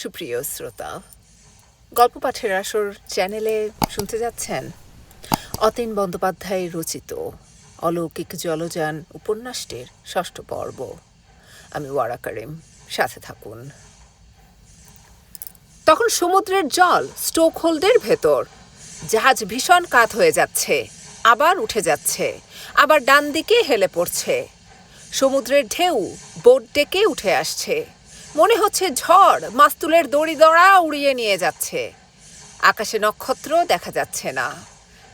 সুপ্রিয় শ্রোতা, গল্প পাঠের আসর চ্যানেলে শুনতে যাচ্ছেন অতীন বন্দ্যোপাধ্যায় রচিত অলৌকিক জলযান উপন্যাসটির ষষ্ঠ পর্ব। আমি ওয়ারা করিম, সাথে থাকুন। তখন সমুদ্রের জল স্টোকহোল্ডের ভেতর। জাহাজ ভীষণ কাত হয়ে যাচ্ছে, আবার উঠে যাচ্ছে, আবার ডান দিকে হেলে পড়ছে। সমুদ্রের ঢেউ বোট ডেকে উঠে আসছে। মনে হচ্ছে ঝড়, মাস্তুলের দড়ি দড়া উড়িয়ে নিয়ে যাচ্ছে। আকাশে নক্ষত্র দেখা যাচ্ছে না।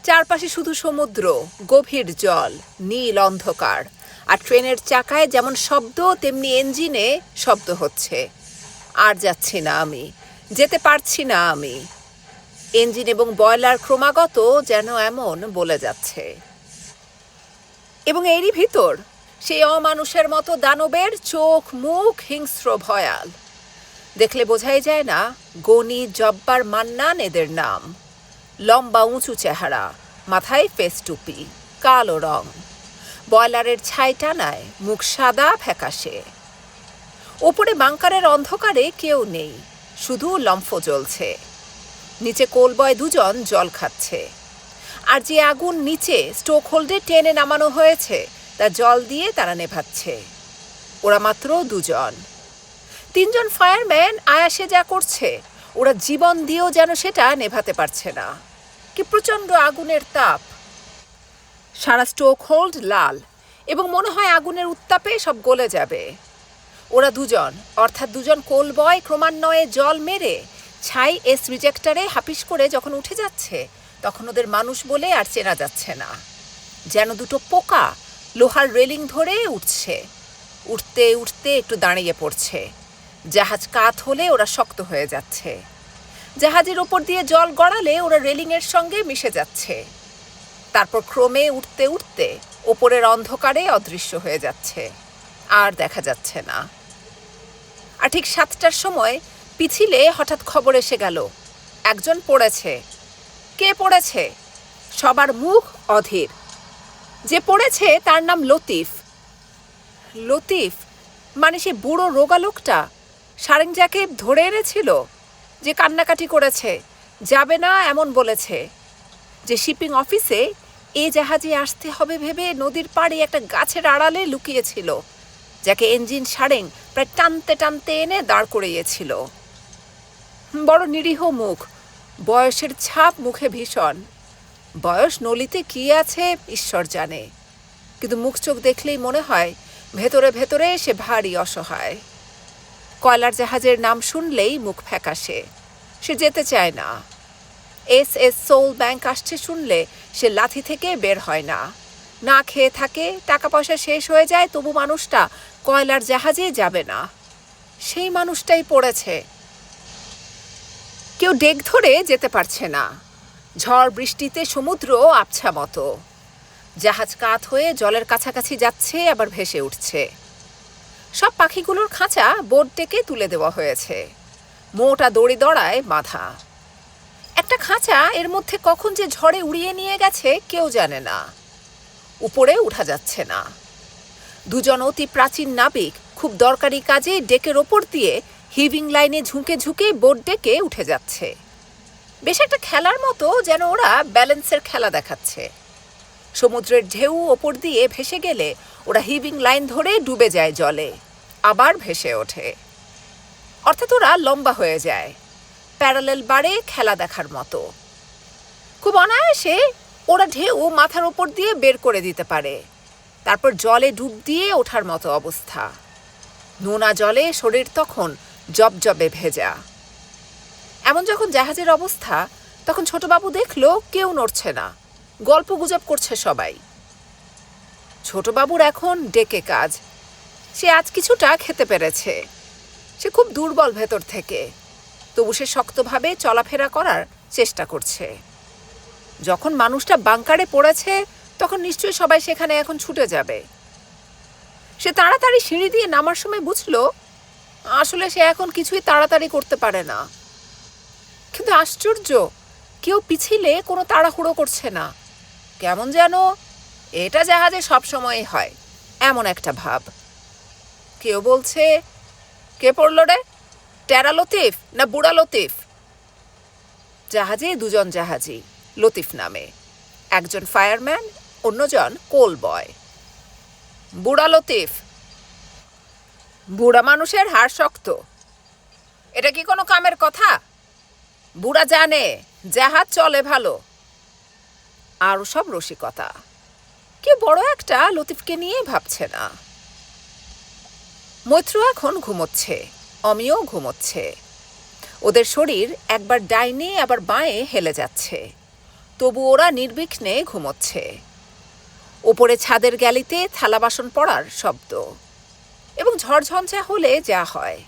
চারপাশে শুধু সমুদ্র, গভীর জল, নীল অন্ধকার। আর ট্রেনের চাকায় যেমন শব্দ, তেমনি ইঞ্জিনে শব্দ হচ্ছে। আর যাচ্ছি না আমি, যেতে পারছি না আমি। ইঞ্জিন এবং বয়লার ক্রমাগত যেন এমন বলে যাচ্ছে। এবং এরই ভিতর সেই অমানুষের মতো দানবের চোখ, মুখ হিংস্র ভয়াল। দেখলে বোঝাই যায় না, গনি, জব্বার, মান্নান এদের নাম। লম্বা, উঁচু চেহারা, মাথায় ফেস টুপি, কালো রং। বয়লারের ছাই টানায় মুখ সাদা, ফ্যাকাশে। ওপরে বাংকারের অন্ধকারে কেউ নেই, শুধু লম্ফ জ্বলছে। নিচে কোলবয় দুজন জল খাচ্ছে। আর যে আগুন নিচে স্টোক হোল্ডে টেনে নামানো হয়েছে তা জল দিয়ে তারা নেভাচ্ছে। ওরা মাত্র দুজন। তিনজন ফায়ারম্যান আয়াসে যা করছে, ওরা জীবন দিয়েও যেন সেটা নেভাতে পারছে না। কি প্রচণ্ড আগুনের তাপ। সারা স্টোক হোল্ড লাল এবং মনে হয় আগুনের উত্তাপে সব গলে যাবে। ওরা দুজন, অর্থাৎ দুজন কোলবয় ক্রমান্বয়ে জল মেরে ছাই এস রিজেক্টারে হাপিস করে যখন উঠে যাচ্ছে, তখন ওদের মানুষ বলে আর চেনা যাচ্ছে না। যেন দুটো পোকা লোহার রেলিং ধরে উঠছে। উঠতে উঠতে একটু দাঁড়িয়ে পড়ছে। জাহাজ কাত হলে ওরা শক্ত হয়ে যাচ্ছে। জাহাজের ওপর দিয়ে জল গড়ালে ওরা রেলিংয়ের সঙ্গে মিশে যাচ্ছে। তারপর ক্রমে উঠতে উঠতে ওপরের অন্ধকারে অদৃশ্য হয়ে যাচ্ছে। আর দেখা যাচ্ছে না। আর ঠিক সাতটার সময় পিছিলে হঠাৎ খবর এসে গেল। একজন পড়েছে। কে পড়েছে? সবার মুখ অধীর। যে পড়েছে তার নাম লতিফ। লতিফ মানে সে বুড়ো রোগা লোকটা। সারেংজাকে ধরে এনেছিল যে কান্নাকাটি করেছে, যাবে না এমন বলেছে। যে শিপিং অফিসে এ জাহাজে আসতে হবে ভেবে নদীর পাড়ে একটা গাছের আড়ালে লুকিয়েছিল, যাকে ইঞ্জিন সারেং প্রায় টানতে টানতে এনে দাঁড় করিয়েছিল। বড় নিরীহ মুখ, বয়সের ছাপ মুখে ভীষণ। বয়স নলিতে কি আছে, ঈশ্বর জানে। কিন্তু মুখ চোখ দেখলেই মনে হয়, ভেতরে ভেতরে সে ভারী অসহায়। কয়লার জাহাজের নাম শুনলেই মুখ ফ্যাকাশে। সে যেতে চায় না। এস এস সোল ব্যাংক আসছে শুনলে সে লাথি থেকে বের হয় না। না খেয়ে থাকে টাকা পয়সা শেষ হয়ে যায়, তবু মানুষটা কয়লার জাহাজে যাবে না। সেই মানুষটাই পড়েছে। কেউ ডেক ধরে যেতে পারছে না। ঝড় বৃষ্টিতে সমুদ্র আবছা মতো। জাহাজ কাত হয়ে জলের কাছাকাছি যাচ্ছে, আবার ভেসে উঠছে। সব পাখিগুলোর খাঁচা বোট ডেকে তুলে দেওয়া হয়েছে। মোটা দড়ি দড়ায় বাঁধা। একটা খাঁচা এর মধ্যে কখন যে ঝড়ে উড়িয়ে নিয়ে গেছে, কেউ জানে না। উপরে উঠা যাচ্ছে না। দুজন অতি প্রাচীন নাবিক খুব দরকারি কাজে ডেকের ওপর দিয়ে হিভিং লাইনে ঝুঁকে ঝুঁকে বোট ডেকে উঠে যাচ্ছে। বেশ একটা খেলার মতো যেন ওরা ব্যালেন্সের খেলা দেখাচ্ছে। সমুদ্রের ঢেউ ওপর দিয়ে ভেসে গেলে ওরা হিভিং লাইন ধরে ডুবে যায় জলে, আবার ভেসে ওঠে। অর্থাৎ ওরা লম্বা হয়ে যায়, প্যারালেল বারে খেলা দেখার মতো। খুব অনায়াসে ওরা ঢেউ মাথার ওপর দিয়ে বের করে দিতে পারে, তারপর জলে ডুব দিয়ে ওঠার মতো অবস্থা। নোনা জলে শরীর তখন জবজবে ভেজা। এমন যখন জাহাজের অবস্থা, তখন ছোটবাবু দেখল কেউ নড়ছে না। গল্প গুজব করছে সবাই। ছোটবাবুর এখন ডেকে কাজ। সে আজ কিছুটা খেতে পেরেছে। সে খুব দুর্বল ভেতর থেকে। তবু সে শক্তভাবে চলাফেরা করার চেষ্টা করছে। যখন মানুষটা বাংকারে পড়েছে, তখন নিশ্চয়ই সবাই সেখানে এখন ছুটে যাবে। সে তাড়াতাড়ি সিঁড়ি দিয়ে নামার সময় বুঝলো, আসলে সে এখন কিছুই তাড়াতাড়ি করতে পারে না। কিন্তু আশ্চর্য, কেউ পিছিলে কোনো তাড়াহুড়ো করছে না। কেমন যেন, এটা জাহাজে সবসময়ই হয়, এমন একটা ভাব। কেউ বলছে, কে পড়ল রে? টেরা লতিফ না বুড়া লতিফ? জাহাজে দুজন জাহাজি, লতিফ নামে। একজন ফায়ারম্যান, অন্যজন কোল বয়। বুড়া লতিফ, বুড়া মানুষের হাড় শক্ত। এটা কি কোনো কামের কথা? বুড়া জানে জাহাজ চলে ভালো। আরও সব রসিকতা। কেউ বড় একটা লতিফকে নিয়ে ভাবছে না। মৈত্র এখন ঘুমোচ্ছে, অমিও ঘুমোচ্ছে। ওদের শরীর একবার ডাইনে, আবার বাঁয়ে হেলে যাচ্ছে। তবু ওরা নির্বিঘ্নে ঘুমোচ্ছে। ওপরে ছাদের গ্যালিতে থালা বাসন পড়ার শব্দ। এবং ঝড়ঝঞ্ঝা হলে যা হয়।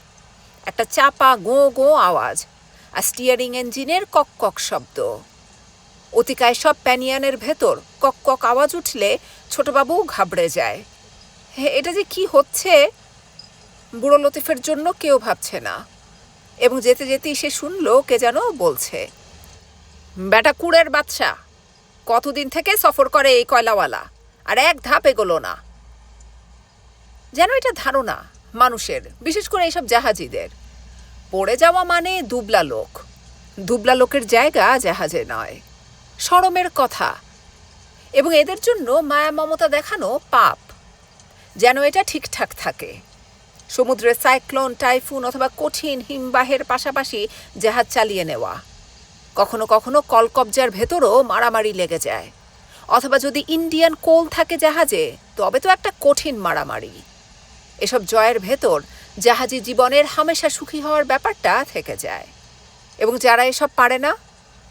একটা চাপা গো গো আওয়াজ। আর স্টিয়ারিং ইঞ্জিনের কক কক শব্দ। অতিকায় সব প্যানিয়ানের ভেতর কক কক আওয়াজ উঠলে ছোটবাবু ঘাবড়ে যায়। এটা যে কি হচ্ছে? বুড়ো লতিফের জন্য কেউ ভাবছে না। এবং যেতে যেতেই সে শুনলো, কে যেন বলছে, বেটা কুড়ের বাদশা কতদিন থেকে সফর করে এই কয়লাওয়ালা? আর এক ধাপ এগোলো না। যেন এটা ধারণা মানুষের, বিশেষ করে এইসব জাহাজিদের। পড়ে যাওয়া মানে দুবলা লোক। দুবলা লোকের জায়গা জাহাজে নয়। সরমের কথা। এবং এদের জন্য মায়া মমতা দেখানো পাপ। যেন এটা ঠিকঠাক থাকে। সমুদ্রের সাইক্লোন, টাইফুন অথবা কঠিন হিমবাহের পাশাপাশি জাহাজ চালিয়ে নেওয়া। কখনো কখনো কলকবজার ভেতরও মারামারি লেগে যায়। অথবা যদি ইন্ডিয়ান কোল থাকে জাহাজে, তবে তো একটা কঠিন মারামারি। এসব জয়ের ভেতর জাহাজি জীবনের হামেশা সুখী হওয়ার ব্যাপারটা থেকে যায়। এবং যারা এসব পারে না,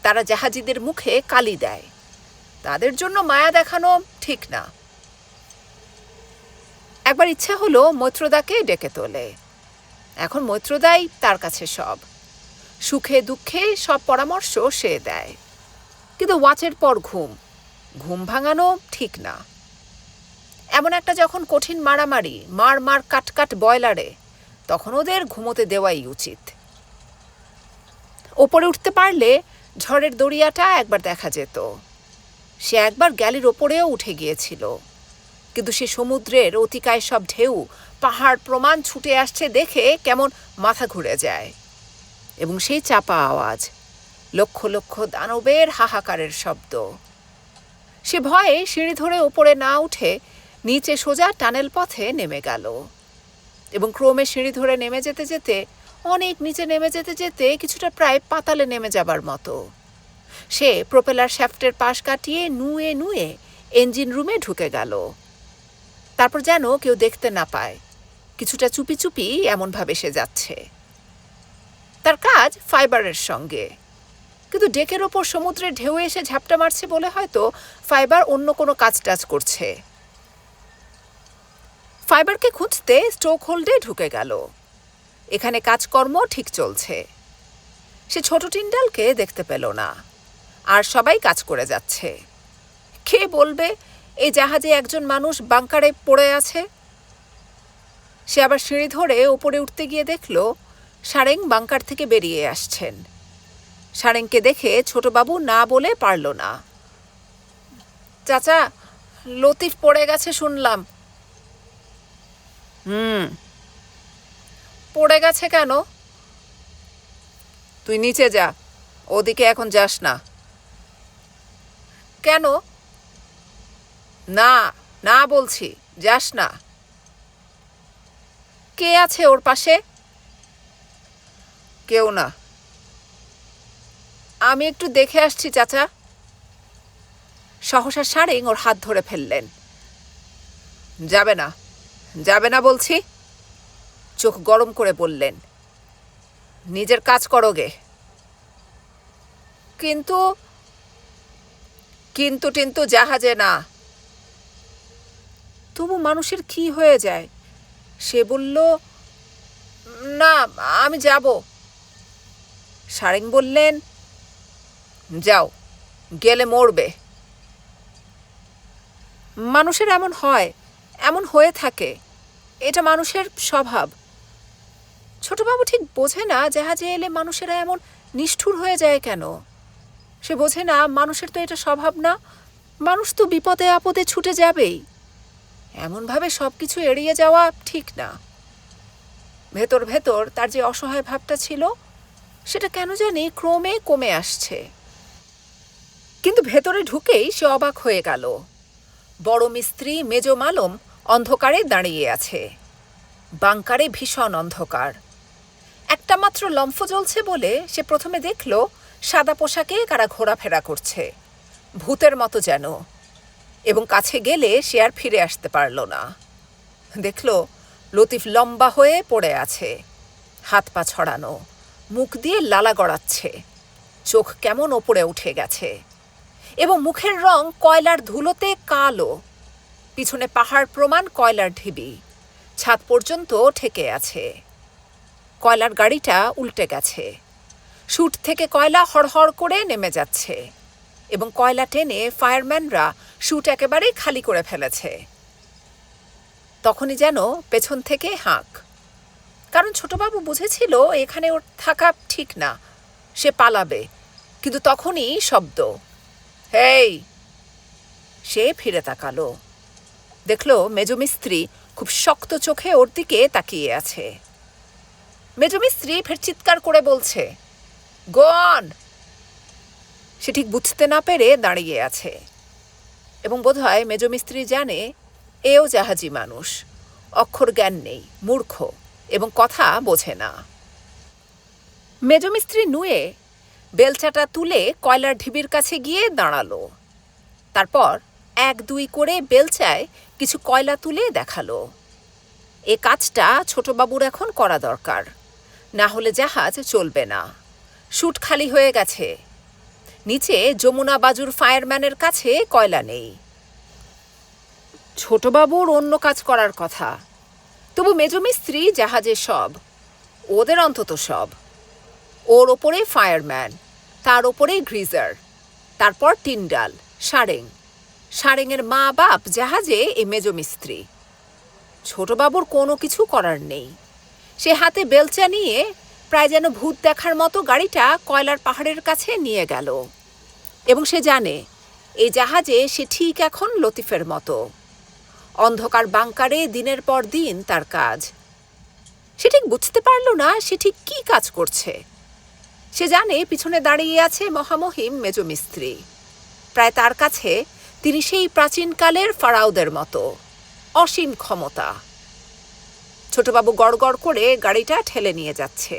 তারা জাহাজিদের মুখে কালি দেয়। তাদের জন্য মায়া দেখানো ঠিক না। একবার ইচ্ছা হলো মৈত্রদাকে ডেকে তোলে। এখন মৈত্রদাই তার কাছে সব। সুখে দুঃখে সব পরামর্শ সে দেয়। কিন্তু ওয়াচের পর ঘুম। ঘুম ভাঙানো ঠিক না। এমন একটা যখন কঠিন মারামারি মার মার কাট কাট বয়লারে তখন ওদের ঘুমোতে দেওয়াই উচিত। ওপরে উঠতে পারলে ঝড়ের দরিয়াটা একবার দেখা যেত। সে একবার গ্যালির ওপরেও উঠে গিয়েছিল। কিন্তু সে সমুদ্রের অতিকায় সব ঢেউ, পাহাড় প্রমাণ ছুটে আসছে দেখে কেমন মাথা ঘুরে যায়। এবং সেই চাপা আওয়াজ, লক্ষ লক্ষ দানবের হাহাকারের শব্দ। সে ভয়ে সিঁড়ি ধরে ওপরে না উঠে নিচে সোজা টানেল পথে নেমে গেল। এবং ক্রমে সিঁড়ি ধরে নেমে যেতে যেতে, অনেক নিচে নেমে যেতে যেতে কিছুটা প্রায় পাতালে নেমে যাবার মতো। সে প্রোপেলার শ্যাফটের পাশ কাটিয়ে নুয়ে নুয়ে ইঞ্জিন রুমে ঢুকে গেল। তারপর যেন কেউ দেখতে না পায়। কিছুটা চুপি চুপি এমনভাবে সে যাচ্ছে। তার কাজ ফাইবারের সঙ্গে। কিন্তু ডেকের ওপর সমুদ্রে ঢেউ এসে ঝাপটা মারছে বলে হয়তো ফাইবার অন্য কোনো কাজ টাজ করছে। ফাইবারকে খুঁজতে স্টোক হোল্ডে ঢুকে গেল। এখানে কাজকর্ম ঠিক চলছে। সে ছোট টিন্ডালকে দেখতে পেল না। আর সবাই কাজ করে যাচ্ছে। কে বলবে, এই জাহাজে একজন মানুষ বাংকারে পড়ে আছে? সে আবার সিঁড়ি ধরে ওপরে উঠতে গিয়ে দেখল, সারেং বাংকার থেকে বেরিয়ে আসছেন। সারেংকে দেখে ছোটবাবু না বলে পারল না। চাচা, লতিফ পড়ে গেছে শুনলাম। হুম। পড়ে গেছে কেন? তুই নিচে যা, ওদিকে এখন যাস না। কেন? না না বলছি, যাস না। কে আছে ওর পাশে? কেউ না। আমি একটু দেখে আসছি, চাচা। সহসা সারিং ওর হাত ধরে ফেললেন। যাবে না। যাবে না বলছি? চোখ গরম করে বললেন, নিজের কাজ করো গে। কিন্তু কিন্তু টিন্তু জাহাজে না। তবু মানুষের কি হয়ে যায়? সে বলল, না, আমি যাব। সারেং বললেন, যাও, গেলে মরবে। মানুষের এমন হয় এমন হয়ে থাকে। এটা মানুষের স্বভাব। ছোটবাবু ঠিক বোঝে না জাহাজে এলে মানুষেরা এমন নিষ্ঠুর হয়ে যায় কেন? সে বোঝে না মানুষের তো এটা স্বভাব না, মানুষ তো বিপদে আপদে ছুটে যাবেই। এমনভাবে সব কিছু এড়িয়ে যাওয়া ঠিক না। ভেতর ভেতর তার যে অসহায় ভাবটা ছিল, সেটা কেন জানি ক্রমে কমে আসছে। কিন্তু ভেতরে ঢুকেই সে অবাক হয়ে গেল। বড় মিস্ত্রি মেজ মালম অন্ধকারে দাঁড়িয়ে আছে। বাংকারে ভীষণ অন্ধকার। একটা মাত্র লম্ফ জ্বলছে বলে সে প্রথমে দেখল সাদা পোশাকে কারা ঘোরাফেরা করছে। ভূতের মতো যেন। এবং কাছে গেলে সে আর ফিরে আসতে পারল না। দেখল লতিফ লম্বা হয়ে পড়ে আছে। হাত পা ছড়ানো। মুখ দিয়ে লালা গড়াচ্ছে। চোখ কেমন ওপরে উঠে গেছে। এবং মুখের রং কয়লার ধুলোতে কালো। পিছনে পাহাড় প্রমাণ কয়লার ঢিবি। ছাদ পর্যন্ত ঠেকে আছে। কয়লার গাড়িটা উল্টে গেছে। শুট থেকে কয়লা হড়হড় করে নেমে যাচ্ছে এবং কয়লা টেনে ফায়ারম্যানরা শুট একেবারে খালি করে ফেলেছে। তখনই যেন পেছন থেকে হাঁক। কারণ ছোটবাবু বুঝেছিল এখানে ওর থাকা ঠিক না। সে পালাবে। কিন্তু তখনই শব্দ। হেই, সে ফিরে তাকালো। দেখল মেজমিস্ত্রি খুব শক্ত চোখে ওর দিকে তাকিয়ে আছে। মেজমিস্ত্রি ফের চিৎকার করে বলছে গন সে ঠিক বুঝতে না পেরে দাঁড়িয়ে আছে এবং বোধহয় মেজমিস্ত্রি জানে এও জাহাজি মানুষ, অক্ষর জ্ঞান নেই, মূর্খ এবং কথা বোঝে না। মেজমিস্ত্রি নুয়ে বেলচাটা তুলে কয়লার ঢিবির কাছে গিয়ে দাঁড়াল। তারপর এক দুই করে বেলচায় কিছু কয়লা তুলে দেখাল। এ কাজটা ছোটবাবুর এখন করা দরকার। না হলে জাহাজ চলবে না। শুট খালি হয়ে গেছে। নিচে যমুনা বাজুর ফায়ারম্যানের কাছে কয়লা নেই। ছোটবাবুর অন্য কাজ করার কথা। তবু মেজমিস্ত্রি জাহাজে সব। ওদের অন্তত সব। ওর ওপরে ফায়ারম্যান, তার ওপরে গ্রিজার, তারপর টিন্ডাল, সারেং। সারেংয়ের মা বাপ জাহাজে এ মেজমিস্ত্রি ছোটবাবুর কোনো কিছু করার নেই। সে হাতে বেলচা নিয়ে প্রায় যেন ভূত দেখার মতো গাড়িটা কয়লার পাহাড়ের কাছে নিয়ে গেল। এবং সে জানে, এই জাহাজে সে ঠিক এখন লতিফের মতো। অন্ধকার বাংকারে দিনের পর দিন তার কাজ। সে ঠিক বুঝতে পারল না সে ঠিক কী কাজ করছে। সে জানে পিছনে দাঁড়িয়ে আছে মহামহিম মেজমিস্ত্রি। প্রায় তার কাছে তিনি সেই প্রাচীনকালের ফারাউদের মতো, অসীম ক্ষমতা। ছোটবাবু গড়গড় করে গাড়িটা ঠেলে নিয়ে যাচ্ছে,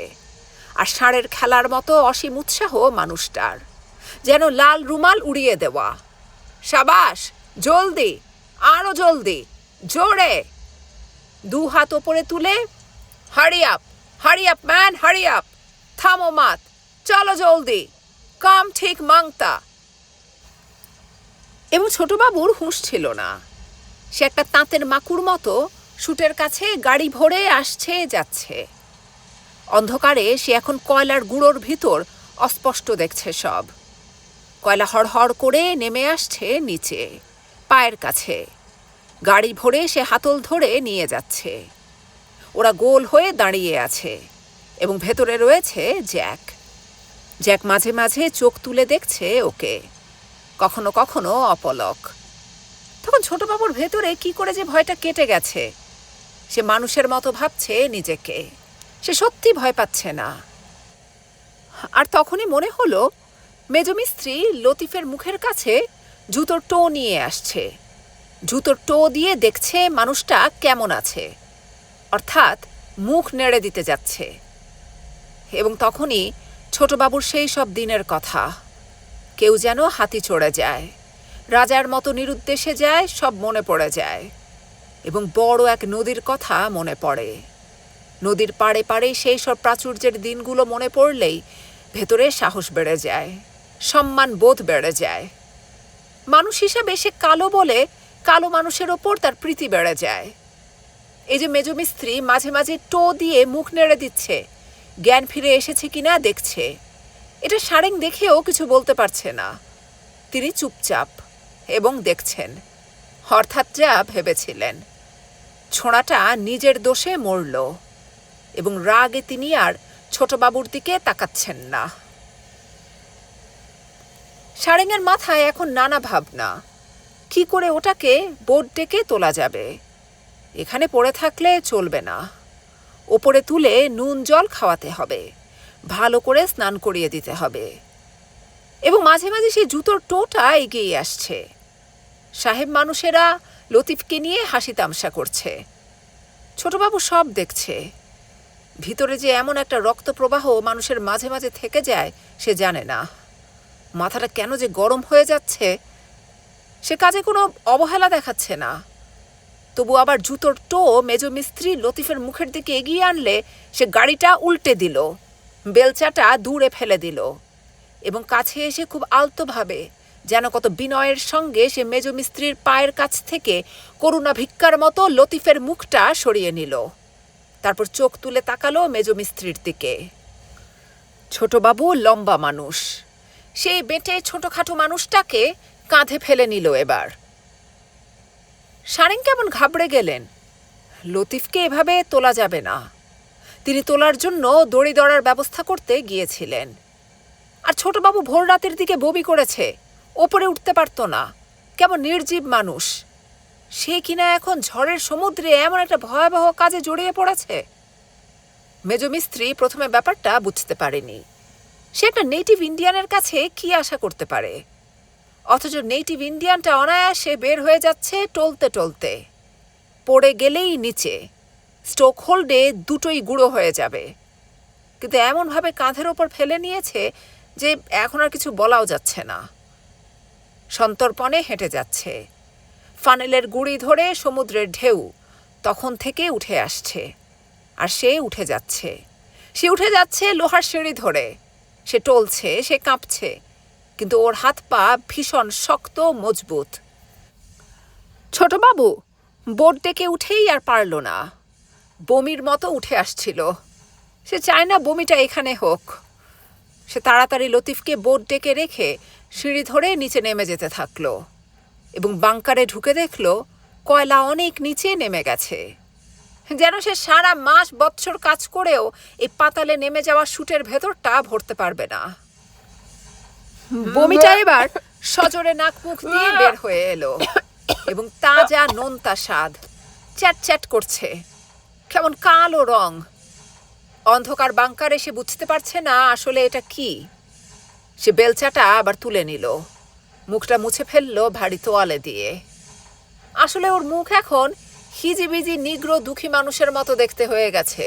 আর ষাঁড়ের খেলার মতো অসীম উৎসাহ মানুষটার, যেন লাল রুমাল উড়িয়ে দেওয়া। সাবাস, জলদি আরও জলদি, জোরে। দু হাত ওপরে তুলে hurry up hurry up man hurry up থামো মাত। চলো জলদি। কাম ঠিক মাংতা। এবং ছোটবাবুর হুঁশ ছিল না। সে একটা তাঁতের মাকুর মতো শুটের কাছে গাড়ি ভরে আসছে, যাচ্ছে। অন্ধকারে সে এখন কয়লার গুঁড়োর ভিতর অস্পষ্ট দেখছে সব। কয়লা হড়হড় করে নেমে আসছে নিচে, পায়ের কাছে। গাড়ি ভরে সে হাতল ধরে নিয়ে যাচ্ছে। ওরা গোল হয়ে দাঁড়িয়ে আছে এবং ভেতরে রয়েছে জ্যাক। জ্যাক মাঝে মাঝে চোখ তুলে দেখছে ওকে। কখনো কখনো অপলক। তখন ছোটবাবুর ভেতরে কি করে যে ভয়টা কেটে গেছে, সে মানুষের মতো ভাবছে নিজেকে। সে সত্যি ভয় পাচ্ছে না। আর তখনই মনে হলো মেজমিস্ত্রি লতিফের মুখের কাছে জুতোর টো নিয়ে আসছে। জুতোর টো দিয়ে দেখছে মানুষটা কেমন আছে। অর্থাৎ মুখ নেড়ে দিতে যাচ্ছে। এবং তখনই ছোটবাবুর সেই সব দিনের কথা। কেউ যেন হাতি চড়ে যায়, রাজার মতো নিরুদ্দেশে যায়, সব মনে পড়ে যায়। এবং বড় এক নদীর কথা মনে পড়ে। নদীর পাড়ে পাড়ে সেই সব প্রাচুর্যের দিনগুলো মনে পড়লেই ভেতরে সাহস বেড়ে যায়, সম্মান বোধ বেড়ে যায়। মানুষ হিসাবে সে কালো বলে কালো মানুষের ওপর তার প্রীতি বেড়ে যায়। এই যে মেজমিস্ত্রি মাঝে মাঝে টো দিয়ে মুখ নেড়ে দিচ্ছে জ্ঞান ফিরে এসেছে কিনা দেখছে। এটা সারেং দেখেও কিছু বলতে পারছে না। তিনি চুপচাপ এবং দেখছেন। অর্থাৎ যা ভেবেছিলেন। ছোঁড়াটা নিজের দোষে মরল এবং রাগে তিনি আর ছোটবাবুর দিকে তাকাচ্ছেন না। সারেঙের মাথায় এখন নানা ভাবনা। কি করে ওটাকে বোট ডেকে তোলা যাবে? এখানে পড়ে থাকলে চলবে না। ওপরে তুলে নুন জল খাওয়াতে হবে। ভালো করে স্নান করিয়ে দিতে হবে। এবং মাঝে মাঝে সেই জুতোর টোটা এগিয়ে আসছে। সাহেব মানুষেরা লতিফকে নিয়ে হাসি তামসা করছে। ছোটবাবু সব দেখছে। ভিতরে যে এমন একটা রক্ত প্রবাহ মানুষের মাঝে মাঝে থেকে যায়, সে জানে না। মাথাটা কেন যে গরম হয়ে যাচ্ছে, সে কাজে কোনো অবহেলা দেখাচ্ছে না। তবু আবার জুতোর টো মেজ মিস্ত্রি লতিফের মুখের দিকে এগিয়ে আনলে সে গাড়িটা উল্টে দিল। বেলচাটা দূরে ফেলে দিল এবং কাছে এসে খুব আলতোভাবে যেন কত বিনয়ের সঙ্গে সে মেজ মিস্ত্রির পায়ের কাছ থেকে করুণা ভিক্ষার মতো লতিফের মুখটা সরিয়ে নিল। তারপর চোখ তুলে তাকালো মেজ মিস্ত্রির দিকে। ছোটবাবু লম্বা মানুষ। সেই বেঁটে ছোটখাটো মানুষটাকে কাঁধে ফেলে নিল এবার। সারেং কেমন ঘাবড়ে গেলেন? লতিফকে এভাবে তোলা যাবে না। তিনি তোলার জন্য দড়ি দড়ার ব্যবস্থা করতে গিয়েছিলেন। আর ছোটবাবু ভোর রাতের দিকে বমি করেছে, ওপরে উঠতে পারতো না। কেমন নির্জীব মানুষ। সে কিনা এখন ঝড়ের সমুদ্রে এমন একটা ভয়াবহ কাজে জড়িয়ে পড়েছে? মেজ মিস্ত্রি প্রথমে ব্যাপারটা বুঝতে পারেনি। সে একটা নেটিভ ইন্ডিয়ানের কাছে কি আশা করতে পারে? অথচ নেটিভ ইন্ডিয়ানটা অনায়াসে বের হয়ে যাচ্ছে টলতে টলতে। পড়ে গেলেই নিচে। স্টোক হোল্ডে দুটোই গুঁড়ো হয়ে যাবে। কিন্তু এমনভাবে কাঁধের ওপর ফেলে নিয়েছে যে এখন আর কিছু বলাও যাচ্ছে না। সন্তর্পণে হেঁটে যাচ্ছে। ফানেলের গুড়ি ধরে সমুদ্রের ঢেউ তখন থেকে উঠে আসছে। আর সে উঠে যাচ্ছে। সে উঠে যাচ্ছে লোহার সিঁড়ি ধরে। সে টলছে, সে কাঁপছে। কিন্তু ওর হাত পা ভীষণ শক্ত মজবুত। ছোটবাবু বোট ডেকে উঠেই আর পারল না। বমির মতো উঠে আসছিল। সে চায় না বমিটা এখানে হোক। সে তাড়াতাড়ি লতিফকে বোট ডেকে রেখে সিঁড়ি ধরে নিচে নেমে যেতে থাকল এবং বাংকারে ঢুকে দেখল কয়লা অনেক নিচে নেমে গেছে। যেন সে সারা মাস বৎসর কাজ করেও এই পাতালে নেমে যাওয়া শুটের ভেতরটা ভরতে পারবে না। বমিটা এবার সজোরে নাক মুখ দিয়ে বের হয়ে এলো এবং তাজা নোনতা স্বাদ চ্যাট চ্যাট করছে। কেমন কালো রং। অন্ধকার বাংকারে সে বুঝতে পারছে না আসলে এটা কি। সে বেলচাটা আবার তুলে নিল। মুখটা মুছে ফেলল ভারী তোয়ালে দিয়ে। আসলে ওর মুখ এখন হিজিবিজি, নিগ্র, দুঃখী মানুষের মতো দেখতে হয়ে গেছে।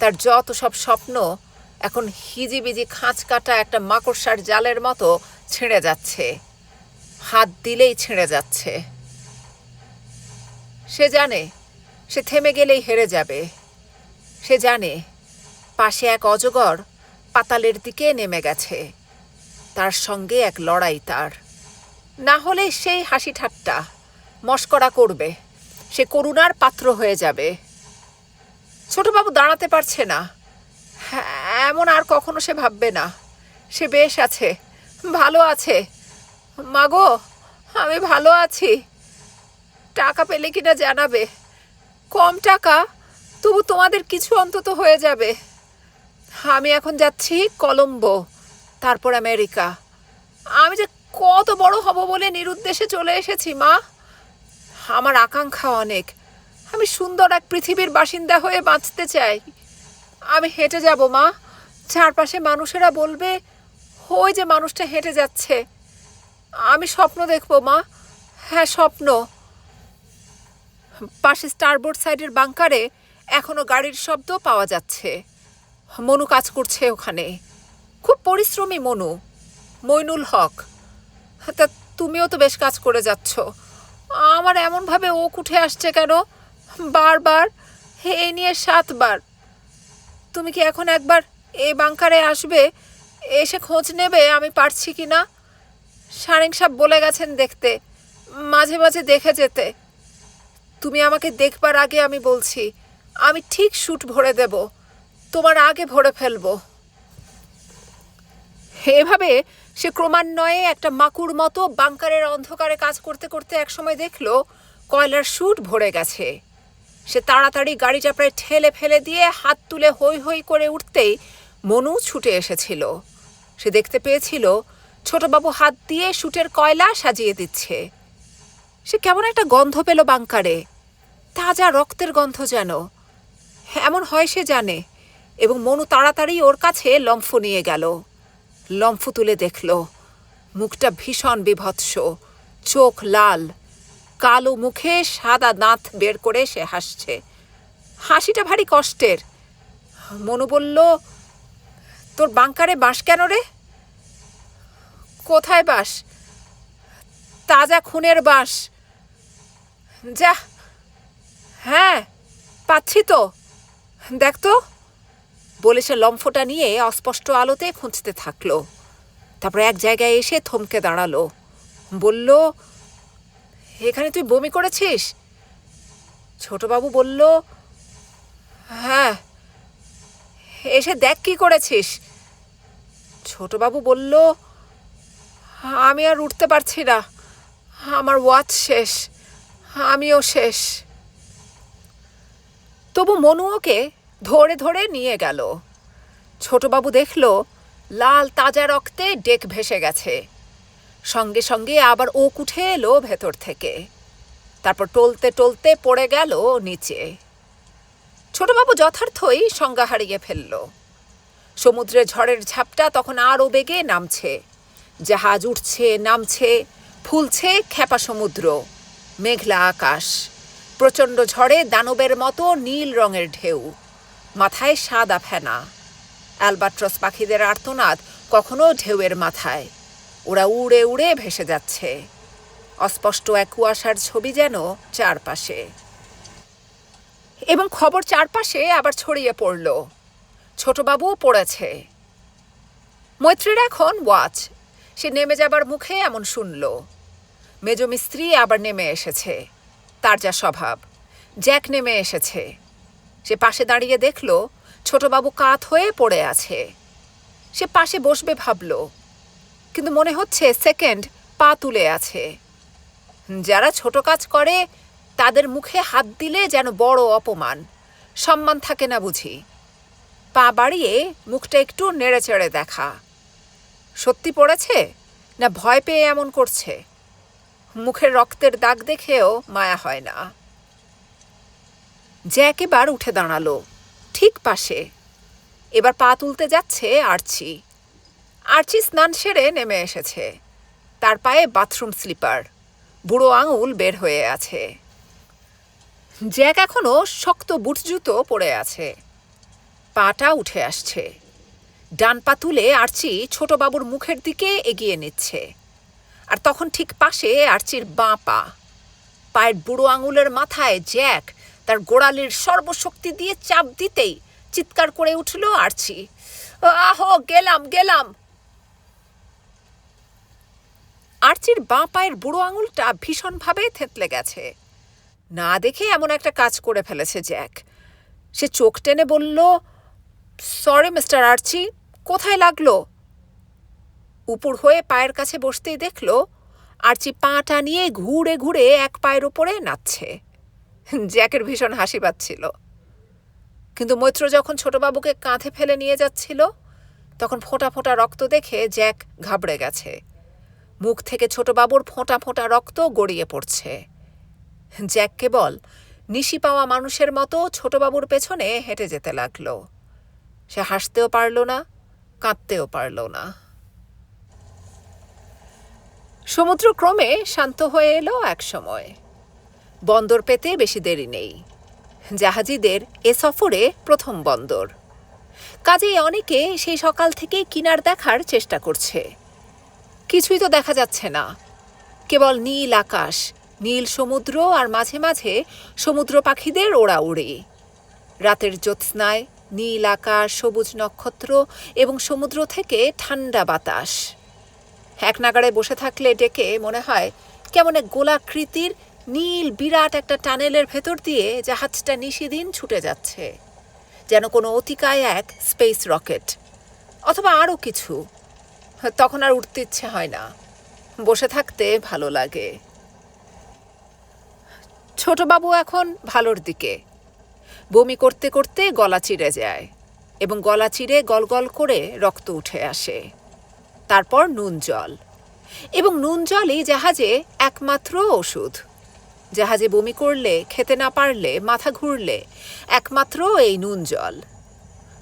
তার যত সব স্বপ্ন এখন হিজিবিজি খাঁচ কাটা একটা মাকড়সার জালের মতো ছিঁড়ে যাচ্ছে। হাত দিলেই ছিঁড়ে যাচ্ছে। সে জানে সে থেমে গেলেই হেরে যাবে। সে জানে পাশে এক অজগর পাতালের দিকে নেমে গেছে। তার সঙ্গে এক লড়াই তার। না হলে সেই হাসি ঠাট্টা মস্করা করবে। সে করুণার পাত্র হয়ে যাবে। ছোটবাবু দাঁড়াতে পারছে না। হ্যাঁ, এমন আর কখনো সে ভাববে না। সে বেশ আছে, ভালো আছে। মাগো, আমি ভালো আছি। টাকা পেলে কিনা জানাবে। কম টাকা, তবু তোমাদের কিছু অন্তত হয়ে যাবে। আমি এখন যাচ্ছি কলম্বো, তারপর আমেরিকা। আমি যে কত বড় হব বলে নিরুদ্দেশে চলে এসেছি, মা। আমার আকাঙ্ক্ষা অনেক। আমি সুন্দর এক পৃথিবীর বাসিন্দা হয়ে বাঁচতে চাই। আমি হেঁটে যাব, মা। চারপাশে মানুষেরা বলবে, ওই যে মানুষটা হেঁটে যাচ্ছে। আমি স্বপ্ন দেখব, মা। হ্যাঁ স্বপ্ন। পাশে স্টারবোর্ড সাইডের বাংকারে এখনও গাড়ির শব্দ পাওয়া যাচ্ছে। মনু কাজ করছে ওখানে। খুব পরিশ্রমী মনু। মইনুল হক। তা তুমিও তো বেশ কাজ করে যাচ্ছ। আমার এমনভাবে ওক উঠে আসছে কেন? বারবার? এই নিয়ে সাতবার। তুমি কি এখন একবার এই বাংকারে আসবে, এসে খোঁজ নেবে আমি পারছি কি না। সারেং সাহেব বলে গেছেন দেখতে, মাঝে মাঝে দেখে যেতে। তুমি আমাকে দেখবার আগে আমি বলছি, আমি ঠিক শুট ভরে দেব, তোমার আগে ভরে ফেলব। এভাবে সে ক্রমান্বয়ে একটা মাকুর মতো বাংকারের অন্ধকারে কাজ করতে করতে একসময় দেখল, কয়লার শুট ভরে গেছে। সে তাড়াতাড়ি গাড়িটা প্রায় ঠেলে ফেলে দিয়ে হাত তুলে হই হই করে উঠতেই মনু ছুটে এসেছিল। সে দেখতে পেয়েছিল, ছোটবাবু হাত দিয়ে শুটের কয়লা সাজিয়ে দিচ্ছে। সে কেমন একটা গন্ধ পেল বাংকারে। তাজা রক্তের গন্ধ যেন। এমন হয় সে জানে। এবং মনু তাড়াতাড়ি ওর কাছে লম্ফ নিয়ে গেল। লম্ফ তুলে দেখল, মুখটা ভীষণ বিভৎস, চোখ লাল। কালো মুখে সাদা দাঁত বের করে সে হাসছে। হাসিটা ভারী কষ্টের। মনু বলল তোর বাংকারে বাঁশ কেন রে? কোথায় বাস? তাজা খুনের বাঁশ যা। হ্যাঁ পাচ্ছি তো। দেখ তো। বলে সে লম্ফটা নিয়ে অস্পষ্ট আলোতে খুঁজতে থাকল। তারপর এক জায়গায় এসে থমকে দাঁড়াল। বলল, এখানে তুই বমি করেছিস? ছোটবাবু বলল হ্যাঁ। এসে দেখ কি করেছিস। ছোটবাবু বলল, আমি আর উঠতে পারছি না। আমার ওয়াচ শেষ। আমিও শেষ। তবু মনু ওকে ধরে ধরে নিয়ে গেল। ছোটবাবু দেখল, লাল তাজা রক্তে ডেক ভেসে গেছে। সঙ্গে সঙ্গে আবার ওক উঠে এলো ভেতর থেকে। তারপর টলতে টলতে পড়ে গেল নিচে। ছোটবাবু যথার্থই সংজ্ঞা হারিয়ে ফেলল। সমুদ্রে ঝড়ের ঝাপটা তখন আরও বেগে নামছে। জাহাজ উঠছে, নামছে, ফুলছে খেপা সমুদ্র, মেঘলা আকাশ, প্রচণ্ড ঝড়ে দানবের মতো নীল রঙের ঢেউ, মাথায় সাদা ফেনা। অ্যালবাট্রস পাখিদের আর্তনাদ কখনো ঢেউয়ের মাথায়, ওরা উড়ে উড়ে ভেসে যাচ্ছে। অস্পষ্ট এক কুয়াশার ছবি যেন চারপাশে। এবং খবর চারপাশে আবার ছড়িয়ে পড়ল। ছোটবাবুও পড়েছে। মৈত্রীর এখন ওয়াচ। সে নেমে যাবার মুখে এমন শুনল। মেজ মিস্ত্রি আবার নেমে এসেছে। তার যা স্বভাব। জ্যাক নেমে এসেছে। সে পাশে দাঁড়িয়ে দেখল, ছোটবাবু কাত হয়ে পড়ে আছে। সে পাশে বসবে ভাবল। কিন্তু মনে হচ্ছে সেকেন্ড পা তুলে আছে। যারা ছোট কাজ করে, তাদের মুখে হাত দিলে যেন বড় অপমান। সম্মান থাকে না বুঝি। পা বাড়িয়ে মুখটা একটু নেড়ে চেড়ে দেখা। সত্যি পড়েছে না ভয় পেয়ে এমন করছে? মুখের রক্তের দাগ দেখেও মায়া হয় না। জ্যাক এবার উঠে দাঁড়াল, ঠিক পাশে। এবার পা তুলতে যাচ্ছে আর্চি। আর্চি স্নান সেরে নেমে এসেছে। তার পায়ে বাথরুম স্লিপার। বুড়ো আঙুল বের হয়ে আছে। জ্যাক এখনও শক্ত বুট জুতো পরে আছে। পাটা উঠে আসছে। ডান পা তুলে আর্চি ছোটবাবুর মুখের দিকে এগিয়ে নিচ্ছে। আর তখন ঠিক পাশে আর্চির বাঁ পা। পায়ের বুড়ো আঙুলের মাথায় জ্যাক তার গোড়ালির সর্বশক্তি দিয়ে চাপ দিতেই চিৎকার করে উঠল আর্চি। আহো, গেলাম গেলাম। আর্চির বাঁ পায়ের বুড়ো আঙুলটা ভীষণভাবে থেতলে গেছে। না দেখে এমন একটা কাজ করে ফেলেছে জ্যাক। সে চোখ টেনে বলল সরি মিস্টার আর্চি কোথায় লাগল? উপর হয়ে পায়ের কাছে বসতেই দেখল, আর্চি পাটা নিয়ে ঘুরে ঘুরে এক পায়ের ওপরে নাচছে। জ্যাকের ভীষণ হাসি পাচ্ছিল। কিন্তু মৈত্র যখন ছোটবাবুকে কাঁধে ফেলে নিয়ে যাচ্ছিল, তখন ফোঁটা ফোঁটা রক্ত দেখে জ্যাক ঘাবড়ে গেছে। মুখ থেকে ছোটবাবুর ফোঁটা ফোঁটা রক্ত গড়িয়ে পড়ছে। জ্যাক কেবল নিশি পাওয়া মানুষের মতো ছোটবাবুর পেছনে হেঁটে যেতে লাগল। সে হাসতেও পারল না, কাঁদতেও পারল না। সমুদ্র ক্রমে শান্ত হয়ে এলো এক সময়। বন্দর পেতে বেশি দেরি নেই। জাহাজিদের এ সফরে প্রথম বন্দর। কাজেই অনেকে সেই সকাল থেকে কিনার দেখার চেষ্টা করছে। কিছুই তো দেখা যাচ্ছে না। কেবল নীল আকাশ, নীল সমুদ্র আর মাঝে মাঝে সমুদ্র পাখিদের ওড়াউড়ি। রাতের জ্যোৎস্নায় নীল আকাশ, সবুজ নক্ষত্র এবং সমুদ্র থেকে ঠান্ডা বাতাস। এক নাগাড়ে বসে থাকলে ডেকে মনে হয় কেমন এক গোলাকৃতির নীল বিরাট একটা টানেলের ভেতর দিয়ে জাহাজটা নিশিদিন ছুটে যাচ্ছে। যেন কোনো অতিকায় এক স্পেস রকেট অথবা আরও কিছু। তখন আর উঠতে ইচ্ছে হয় না। বসে থাকতে ভালো লাগে। ছোটবাবু এখন ভালোর দিকে। বমি করতে করতে গলা চিড়ে যায় এবং গলা চিড়ে গলগল করে রক্ত উঠে আসে। তারপর নুন জল এবং নুন জলই জাহাজে একমাত্র ওষুধ। জাহাজে বমি করলে, খেতে না পারলে, মাথা ঘুরলে একমাত্র এই নুন জল।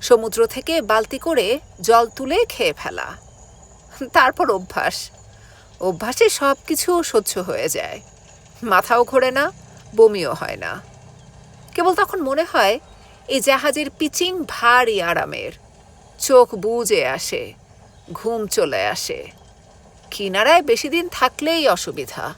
সমুদ্র থেকে বালতি করে জল তুলে খেয়ে ফেলা। তারপর অভ্যাস। অভ্যাসে সব কিছু সহ্য হয়ে যায়। মাথাও ঘোরে না, বমিও হয় না। কেবল তখন মনে হয়, এই জাহাজের পিচিং ভারী আরামের। চোখ বুজে আসে, ঘুম চলে আসে। কিনারায় বেশি দিন থাকলেই অসুবিধা।